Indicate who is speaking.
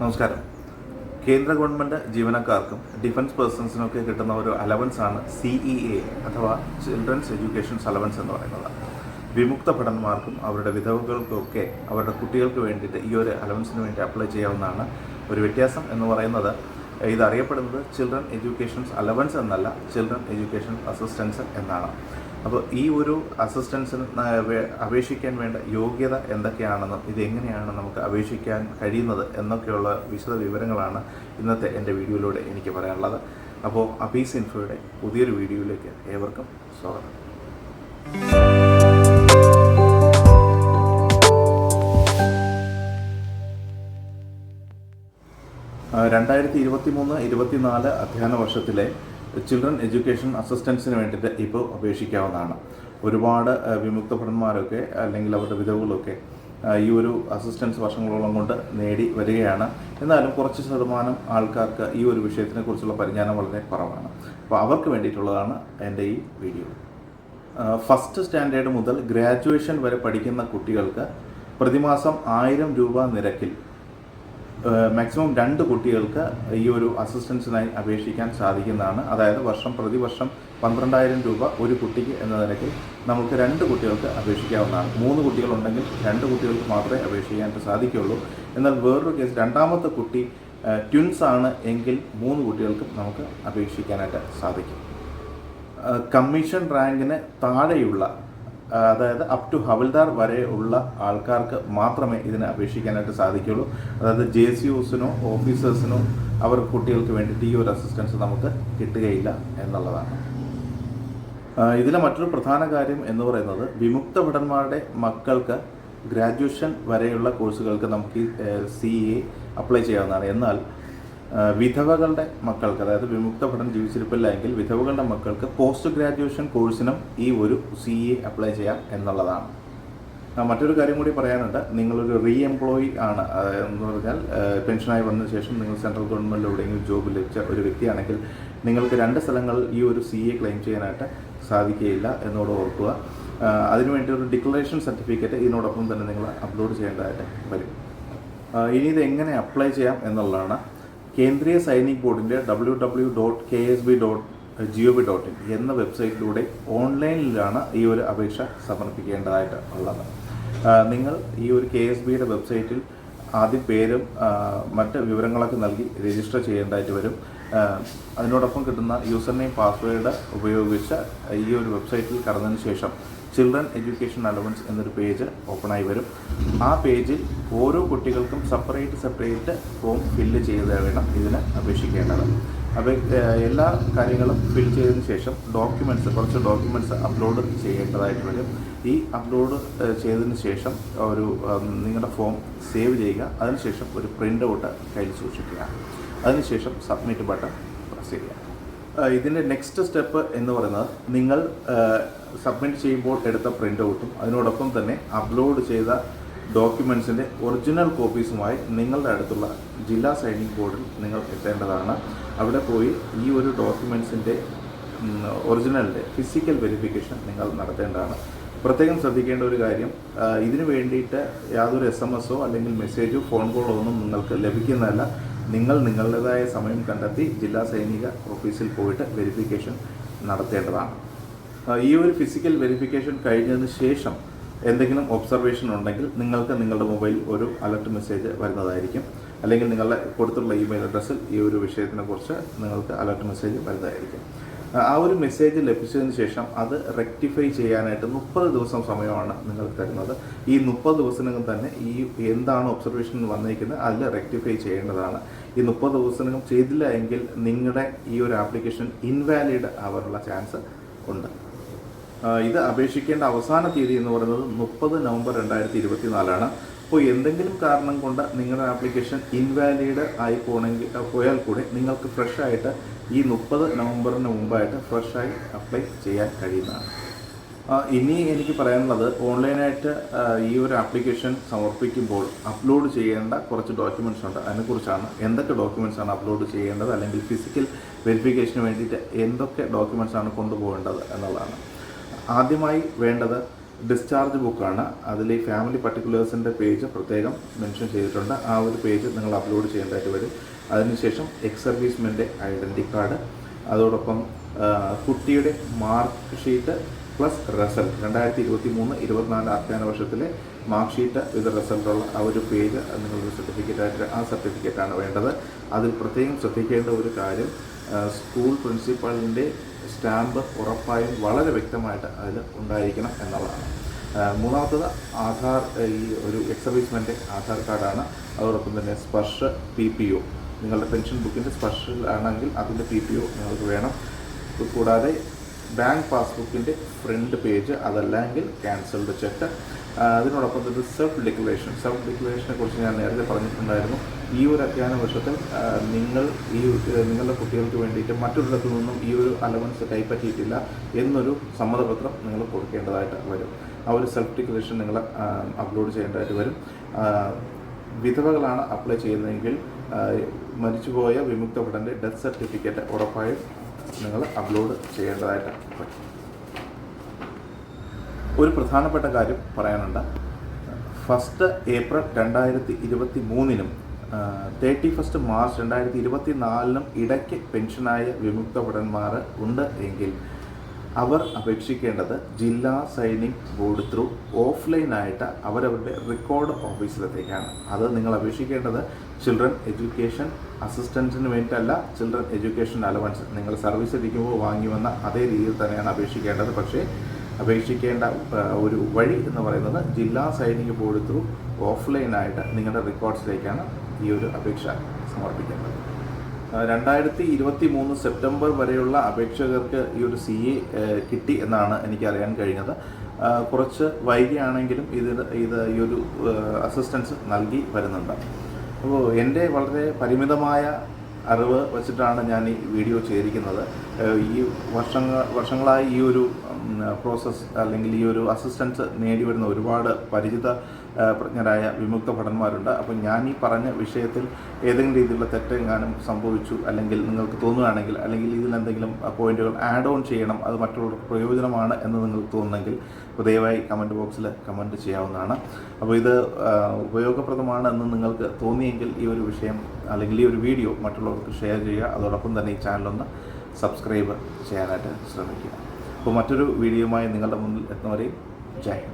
Speaker 1: നമസ്കാരം. കേന്ദ്ര ഗവൺമെന്റ് ജീവനക്കാർക്കും ഡിഫൻസ് പേഴ്സൺസിനൊക്കെ കിട്ടുന്ന ഒരു അലവൻസ് ആണ് സി ഇ എ അഥവാ ചിൽഡ്രൻസ് എഡ്യൂക്കേഷൻ അലവൻസ് എന്ന് പറയുന്നത്. വിമുക്ത ഭടന്മാർക്കും അവരുടെ വിധവകൾക്കൊക്കെ അവരുടെ കുട്ടികൾക്ക് വേണ്ടിയിട്ട് ഈ ഒരു അലവൻസിന് വേണ്ടി അപ്ലൈ ചെയ്യാവുന്നതാണ് ഒരു വ്യത്യാസം എന്ന് പറയുന്നത്. ഇത് അറിയപ്പെടുന്നത് ചിൽഡ്രൻ എഡ്യൂക്കേഷൻസ് അലവൻസ് എന്നല്ല ചിൽഡ്രൻ എഡ്യൂക്കേഷൻ അസിസ്റ്റൻസ് എന്നാണ്. അപ്പോൾ ഈ ഒരു അസിസ്റ്റൻസിന് അപേക്ഷിക്കാൻ വേണ്ട യോഗ്യത എന്തൊക്കെയാണെന്നും ഇതെങ്ങനെയാണ് നമുക്ക് അപേക്ഷിക്കാൻ കഴിയുന്നത് എന്നൊക്കെയുള്ള വിശദ വിവരങ്ങളാണ് ഇന്നത്തെ എന്റെ വീഡിയോയിലൂടെ എനിക്ക് പറയാനുള്ളത്. അപ്പോൾ അപീസ് ഇൻഫോയുടെ പുതിയൊരു വീഡിയോയിലേക്ക് ഏവർക്കും സ്വാഗതം. രണ്ടായിരത്തി ഇരുപത്തി മൂന്ന് ഇരുപത്തിനാല് അധ്യയന വർഷത്തിലെ ചിൽഡ്രൻ എഡ്യൂക്കേഷൻ അസിസ്റ്റൻസിന് വേണ്ടിയിട്ട് ഇപ്പോൾ അപേക്ഷിക്കാവുന്നതാണ്. ഒരുപാട് വിമുക്ത ഭടന്മാരൊക്കെ അല്ലെങ്കിൽ അവരുടെ വിധവുകളൊക്കെ ഈ ഒരു അസിസ്റ്റൻസ് വർഷങ്ങളോളം കൊണ്ട് നേടി വരികയാണ്. എന്നാലും കുറച്ച് ശതമാനം ആൾക്കാർക്ക് ഈ ഒരു വിഷയത്തിനെ കുറിച്ചുള്ള പരിജ്ഞാനം വളരെ കുറവാണ്. അപ്പോൾ അവർക്ക് വേണ്ടിയിട്ടുള്ളതാണ് എന്റെ ഈ വീഡിയോ. ഫസ്റ്റ് സ്റ്റാൻഡേർഡ് മുതൽ ഗ്രാജുവേഷൻ വരെ പഠിക്കുന്ന കുട്ടികൾക്ക് പ്രതിമാസം ആയിരം രൂപ നിരക്കിൽ മാക്സിമം രണ്ട് കുട്ടികൾക്ക് ഈ ഒരു അസിസ്റ്റൻസിനായി അപേക്ഷിക്കാൻ സാധിക്കുന്നതാണ്. അതായത് വർഷം പ്രതിവർഷം പന്ത്രണ്ടായിരം രൂപ ഒരു കുട്ടിക്ക് എന്ന നിലയ്ക്ക് നമുക്ക് രണ്ട് കുട്ടികൾക്ക് അപേക്ഷിക്കാവുന്നതാണ്. മൂന്ന് കുട്ടികളുണ്ടെങ്കിൽ രണ്ട് കുട്ടികൾക്ക് മാത്രമേ അപേക്ഷിക്കാനായിട്ട് സാധിക്കുകയുള്ളൂ. എന്നാൽ വേറൊരു കേസ് രണ്ടാമത്തെ കുട്ടി ട്വിൻസ് ആണ് എങ്കിൽ മൂന്ന് കുട്ടികൾക്കും നമുക്ക് അപേക്ഷിക്കാനായിട്ട് സാധിക്കും. കമ്മീഷൻ റാങ്കിന് താഴെയുള്ള അതായത് അപ് ടു ഹവൽദാർ വരെ ഉള്ള ആൾക്കാർക്ക് മാത്രമേ ഇതിനെ അപേക്ഷിക്കാനായിട്ട് സാധിക്കുള്ളൂ അതായത് ജെ സി യുസിനോ ഓഫീസേഴ്സിനോ അവർ കുട്ടികൾക്ക് വേണ്ടിയിട്ട് ഈ ഒരു അസിസ്റ്റൻസ് നമുക്ക് കിട്ടുകയില്ല എന്നുള്ളതാണ്. ഇതിലെ മറ്റൊരു പ്രധാന കാര്യം എന്ന് പറയുന്നത് വിമുക്ത ഭടന്മാരുടെ മക്കൾക്ക് ഗ്രാജുവേഷൻ വരെയുള്ള കോഴ്സുകൾക്ക് നമുക്ക് സി എ അപ്ലൈ ചെയ്യാവുന്നതാണ്. എന്നാൽ വിധവകളുടെ മക്കൾക്ക് അതായത് വിമുക്ത പഠനം ജീവിച്ചിരിപ്പില്ല എങ്കിൽ വിധവകളുടെ മക്കൾക്ക് പോസ്റ്റ് ഗ്രാജുവേഷൻ കോഴ്സിനും ഈ ഒരു സി എ അപ്ലൈ ചെയ്യാം എന്നുള്ളതാണ്. മറ്റൊരു കാര്യം കൂടി പറയാനുണ്ട്. നിങ്ങളൊരു റീ എംപ്ലോയി ആണ് എന്ന് പറഞ്ഞാൽ പെൻഷനായി വന്ന ശേഷം നിങ്ങൾ സെൻട്രൽ ഗവൺമെന്റ് എവിടെയെങ്കിലും ജോബ് ലഭിച്ച ഒരു വ്യക്തിയാണെങ്കിൽ നിങ്ങൾക്ക് രണ്ട് സ്ഥലങ്ങളിൽ ഈ ഒരു സി എ ക്ലെയിം ചെയ്യാനായിട്ട് സാധിക്കുകയില്ല എന്നോട് ഓർക്കുക. അതിനുവേണ്ടി ഒരു ഡിക്ലറേഷൻ സർട്ടിഫിക്കറ്റ് ഇതിനോടൊപ്പം തന്നെ നിങ്ങൾ അപ്ലോഡ് ചെയ്യേണ്ടതായിട്ട് വരും. ഇനി ഇത് എങ്ങനെ അപ്ലൈ ചെയ്യാം എന്നുള്ളതാണ് കേന്ദ്രീയ സൈനിക് ബോർഡിന്റെ W W dot K S B dot G O V dot in എന്ന വെബ്സൈറ്റിലൂടെ ഓൺലൈനിലാണ് ഈ ഒരു അപേക്ഷ സമർപ്പിക്കേണ്ടതായിട്ട് ഉള്ളത്. നിങ്ങൾ ഈ ഒരു കെ എസ് ബിയുടെ വെബ്സൈറ്റിൽ ആദ്യം പേരും മറ്റ് വിവരങ്ങളൊക്കെ നൽകി രജിസ്റ്റർ ചെയ്യേണ്ടതായിട്ട് വരും. അതിനോടൊപ്പം കിട്ടുന്ന യൂസർ നെയിം പാസ്വേഡ് ഉപയോഗിച്ച് ഈ ഒരു വെബ്സൈറ്റിൽ കടന്നതിന് ശേഷം ചിൽഡ്രൻ എഡ്യൂക്കേഷൻ അലവൻസ് എന്നൊരു പേജ് ഓപ്പണായി വരും. ആ പേജിൽ ഓരോ കുട്ടികൾക്കും സെപ്പറേറ്റ് സെപ്പറേറ്റ് ഫോം ഫില്ല് ചെയ്ത് വേണം ഇതിന് അപേക്ഷിക്കേണ്ടത്. അപ്പോൾ എല്ലാ കാര്യങ്ങളും ഫിൽ ചെയ്തതിന് ശേഷം ഡോക്യുമെന്റ്സ് കുറച്ച് ഡോക്യുമെന്റ്സ് അപ്ലോഡ് ചെയ്യേണ്ടതായിട്ട് വരും. ഈ അപ്ലോഡ് ചെയ്തതിന് ശേഷം ഒരു നിങ്ങളുടെ ഫോം സേവ് ചെയ്യുക. അതിനുശേഷം ഒരു പ്രിന്റ് ഔട്ട് കയ്യിൽ സൂക്ഷിക്കുക. അതിനുശേഷം സബ്മിറ്റ് ബട്ടൺ പ്രസ് ചെയ്യുക. ഇതിന്റെ നെക്സ്റ്റ് സ്റ്റെപ്പ് എന്ന് പറയുന്നത് നിങ്ങൾ സബ്മിറ്റ് ചെയ്യുമ്പോൾ എടുത്ത പ്രിന്റ് ഔട്ടും അതിനോടൊപ്പം തന്നെ അപ്ലോഡ് ചെയ്ത ഡോക്യുമെൻസിന്റെ ഒറിജിനൽ കോപ്പീസുമായി നിങ്ങളുടെ അടുത്തുള്ള ജില്ലാ സൈനിങ് ബോർഡിൽ നിങ്ങൾ എത്തേണ്ടതാണ്. അവിടെ പോയി ഈ ഒരു ഡോക്യുമെൻസിന്റെ ഒറിജിനലിന്റെ ഫിസിക്കൽ വെരിഫിക്കേഷൻ നിങ്ങൾ നടത്തേണ്ടതാണ്. പ്രത്യേകം ശ്രദ്ധിക്കേണ്ട ഒരു കാര്യം ഇതിനു വേണ്ടിയിട്ട് യാതൊരു എസ് എം എസോ അല്ലെങ്കിൽ മെസ്സേജോ ഫോൺ കോളോ ഒന്നും നിങ്ങൾക്ക് ലഭിക്കുന്നതല്ല. നിങ്ങൾ നിങ്ങളുടേതായ സമയം കണ്ടെത്തി ജില്ലാ സൈനിക ഓഫീസിൽ പോയിട്ട് വെരിഫിക്കേഷൻ നടത്തേണ്ടതാണ്. ഈ ഒരു ഫിസിക്കൽ വെരിഫിക്കേഷൻ കഴിഞ്ഞതിന് ശേഷം എന്തെങ്കിലും ഒബ്സർവേഷൻ ഉണ്ടെങ്കിൽ നിങ്ങൾക്ക് നിങ്ങളുടെ മൊബൈൽ ഒരു അലർട്ട് മെസ്സേജ് വരുന്നതായിരിക്കും. അല്ലെങ്കിൽ നിങ്ങളുടെ കൊടുത്തുള്ള ഇമെയിൽ അഡ്രസ്സിൽ ഈ ഒരു വിഷയത്തിനെ കുറിച്ച് നിങ്ങൾക്ക് അലർട്ട് മെസ്സേജ് വരുന്നതായിരിക്കും. ആ, ഒരു മെസ്സേജ് ലഭിച്ചതിന് ശേഷം അത് റെക്ടിഫൈ ചെയ്യാനായിട്ട് മുപ്പത് ദിവസം സമയമാണ് നിങ്ങൾ തരുന്നത്. ഈ മുപ്പത് ദിവസത്തിനകം തന്നെ ഈ എന്താണ് ഒബ്സർവേഷൻ വന്നിരിക്കുന്നത് അതിൽ റെക്ടിഫൈ ചെയ്യേണ്ടതാണ്. ഈ മുപ്പത് ദിവസത്തിനകം ചെയ്തില്ല എങ്കിൽ നിങ്ങളുടെ ഈ ഒരു ആപ്ലിക്കേഷൻ ഇൻവാലിഡ് ആവാനുള്ള ചാൻസ് ഉണ്ട്. ഇത് അപേക്ഷിക്കേണ്ട അവസാന തീയതി എന്ന് പറയുന്നത് മുപ്പത് നവംബർ രണ്ടായിരത്തി ഇരുപത്തി നാലാണ് അപ്പോൾ എന്തെങ്കിലും കാരണം കൊണ്ട് നിങ്ങളുടെ ആപ്ലിക്കേഷൻ ഇൻവാലിഡ് ആയി പോണെങ്കിൽ പോയാൽ കൂടി നിങ്ങൾക്ക് ഫ്രഷ് ആയിട്ട് ഈ മുപ്പത് നവംബറിന് മുമ്പായിട്ട് ഫ്രഷായി അപ്ലൈ ചെയ്യാൻ കഴിയുന്നതാണ്. ഇനി എനിക്ക് പറയാനുള്ളത് ഓൺലൈനായിട്ട് ഈ ഒരു ആപ്ലിക്കേഷൻ സമർപ്പിക്കുമ്പോൾ അപ്ലോഡ് ചെയ്യേണ്ട കുറച്ച് ഡോക്യുമെന്റ്സ് ഉണ്ട്. അതിനെക്കുറിച്ചാണ് എന്തൊക്കെ ഡോക്യുമെന്റ്സ് ആണ് അപ്ലോഡ് ചെയ്യേണ്ടത് അല്ലെങ്കിൽ ഫിസിക്കൽ വെരിഫിക്കേഷന് വേണ്ടിയിട്ട് എന്തൊക്കെ ഡോക്യുമെന്റ്സ് ആണ് കൊണ്ടുപോകേണ്ടത് എന്നുള്ളതാണ്. ആദ്യമായി വേണ്ടത് ഡിസ്ചാർജ് ബുക്കാണ്. അതിൽ ഈ ഫാമിലി പർട്ടിക്കുലേഴ്സിന്റെ പേജ് പ്രത്യേകം മെൻഷൻ ചെയ്തിട്ടുണ്ട്. ആ ഒരു പേജ് നിങ്ങൾ അപ്ലോഡ് ചെയ്യേണ്ടതായിട്ട് വരും. അതിനുശേഷം എക്സ് സർവീസ്മെന്റെ ഐഡന്റി കാർഡ് അതോടൊപ്പം കുട്ടിയുടെ മാർക്ക് ഷീറ്റ് പ്ലസ് റിസൾട്ട്. രണ്ടായിരത്തി ഇരുപത്തി മൂന്ന് ഇരുപത്തിനാല് അധ്യയന വർഷത്തിലെ മാർക്ക് ഷീറ്റ് വിത്ത് റിസൾട്ടുള്ള ആ ഒരു പേജ് നിങ്ങളൊരു സർട്ടിഫിക്കറ്റായിട്ട് ആ സർട്ടിഫിക്കറ്റാണ് വേണ്ടത്. അതിൽ പ്രത്യേകം ശ്രദ്ധിക്കേണ്ട ഒരു കാര്യം സ്കൂൾ പ്രിൻസിപ്പാളിന്റെ സ്റ്റാമ്പ് ഉറപ്പായും വളരെ വ്യക്തമായിട്ട് അതിൽ ഉണ്ടായിരിക്കണം എന്നുള്ളതാണ്. മൂന്നാമത്തത് ആധാർ ഈ ഒരു എക്സർവീസ്മെന്റെ ആധാർ കാർഡാണ്. അതോടൊപ്പം തന്നെ സ്പർശ പി പി ഒ. നിങ്ങളുടെ പെൻഷൻ ബുക്കിന്റെ സ്പെഷ്യൽ ആണെങ്കിൽ അതിന്റെ പി പി ഒ നിങ്ങൾക്ക് വേണം. കൂടാതെ ബാങ്ക് പാസ്ബുക്കിന്റെ ഫ്രണ്ട് പേജ് അതല്ലെങ്കിൽ ക്യാൻസൽഡ് ചെക്ക്. അതിനോടൊപ്പം തന്നെ സെൽഫ് ഡിക്ലറേഷൻ. സെൽഫ് ഡിക്ലറേഷനെ കുറിച്ച് ഞാൻ നേരത്തെ പറഞ്ഞിട്ടുണ്ടായിരുന്നു. ഈ ഒരു അധ്യയന വർഷത്തിൽ നിങ്ങൾ ഈ നിങ്ങളുടെ കുട്ടികൾക്ക് വേണ്ടിയിട്ട് മറ്റൊരിടത്തു നിന്നും ഈ ഒരു അലവൻസ് കൈപ്പറ്റിയിട്ടില്ല എന്നൊരു സമ്മതപത്രം നിങ്ങൾ കൊടുക്കേണ്ടതായിട്ട് വരും. ആ ഒരു സെൽഫ് ഡിക്ലറേഷൻ നിങ്ങൾ അപ്ലോഡ് ചെയ്യേണ്ടതായിട്ട് വരും. വിധവകളാണ് അപ്ലൈ ചെയ്യുന്നതെങ്കിൽ മരിച്ചുപോയ വിമുക്ത ഭടന്റെ ഡെത്ത് സർട്ടിഫിക്കറ്റ് ഉറപ്പായും നിങ്ങൾ അപ്ലോഡ് ചെയ്യേണ്ടതായിട്ട് പറ്റും. ഒരു പ്രധാനപ്പെട്ട കാര്യം പറയാനുണ്ട്. ഫസ്റ്റ് ഏപ്രിൽ രണ്ടായിരത്തി ഇരുപത്തി മൂന്നിനും തേർട്ടി ഫസ്റ്റ് മാർച്ച് രണ്ടായിരത്തി ഇരുപത്തി നാലിനും ഇടയ്ക്ക് പെൻഷനായ വിമുക്ത ഭടന്മാർ ഉണ്ട് എങ്കിൽ അവർ അപേക്ഷിക്കേണ്ടത് ജില്ലാ സൈനിക് ബോർഡ് ത്രൂ ഓഫ്ലൈനായിട്ട് അവരവരുടെ റെക്കോർഡ് ഓഫീസിലത്തേക്കാണ്. അത് നിങ്ങൾ അപേക്ഷിക്കേണ്ടത് ചിൽഡ്രൻ എഡ്യൂക്കേഷൻ അസിസ്റ്റൻസിന് വേണ്ടിയിട്ടല്ല ചിൽഡ്രൻ എഡ്യൂക്കേഷൻ അലവൻസ്. നിങ്ങൾ സർവീസ് ഇരിക്കുമ്പോൾ വാങ്ങി വന്ന അതേ രീതിയിൽ തന്നെയാണ് അപേക്ഷിക്കേണ്ടത്. പക്ഷേ അപേക്ഷിക്കേണ്ട ഒരു വഴി എന്ന് പറയുന്നത് ജില്ലാ സൈനിക ബോർഡ് ത്രൂ ഓഫ്ലൈനായിട്ട് നിങ്ങളുടെ റെക്കോർഡ്സിലേക്കാണ് ഈ ഒരു അപേക്ഷ സമർപ്പിക്കേണ്ടത്. രണ്ടായിരത്തി ഇരുപത്തി മൂന്ന് സെപ്റ്റംബർ വരെയുള്ള അപേക്ഷകർക്ക് ഈ ഒരു സി എ കിട്ടി എന്നാണ് എനിക്ക് അറിയാൻ കഴിഞ്ഞത് കുറച്ച് വൈകിയാണെങ്കിലും ഇത് ഇത് ഈ ഒരു അസിസ്റ്റൻസ് നൽകി വരുന്നുണ്ട്. അപ്പോൾ എന്റെ വളരെ പരിമിതമായ അറിവ് വെച്ചിട്ടാണ് ഞാൻ ഈ വീഡിയോ ചെയ്തിരിക്കുന്നത്. ഈ വർഷങ്ങൾ വർഷങ്ങളായി ഈ ഒരു പ്രോസസ്സ് അല്ലെങ്കിൽ ഈ ഒരു അസിസ്റ്റൻസ് നേടി വരുന്ന ഒരുപാട് പരിചിത പ്രജ്ഞരായ വിമുക്ത ഭടന്മാരുണ്ട്. അപ്പം ഞാൻ ഈ പറഞ്ഞ വിഷയത്തിൽ ഏതെങ്കിലും രീതിയിലുള്ള തെറ്റെങ്ങാനും സംഭവിച്ചു അല്ലെങ്കിൽ നിങ്ങൾക്ക് തോന്നുകയാണെങ്കിൽ അല്ലെങ്കിൽ ഇതിൽ എന്തെങ്കിലും പോയിന്റുകൾ ആഡ് ഓൺ ചെയ്യണം അത് മറ്റുള്ളവർക്ക് പ്രയോജനമാണ് എന്ന് നിങ്ങൾക്ക് തോന്നുന്നെങ്കിൽ അപ്പോൾ ദയവായി കമന്റ് ബോക്സിൽ കമന്റ് ചെയ്യാവുന്നതാണ്. അപ്പോൾ ഇത് ഉപയോഗപ്രദമാണ് എന്ന് നിങ്ങൾക്ക് തോന്നിയെങ്കിൽ ഈ ഒരു വിഷയം അല്ലെങ്കിൽ ഈ ഒരു വീഡിയോ മറ്റുള്ളവർക്ക് ഷെയർ ചെയ്യുക. അതോടൊപ്പം തന്നെ ഈ ചാനലൊന്ന് സബ്സ്ക്രൈബ് ചെയ്യാനായിട്ട് ശ്രമിക്കുക. അപ്പോൾ മറ്റൊരു വീഡിയോയുമായി നിങ്ങളുടെ മുന്നിൽ എത്തുന്നവരെയും ജയ്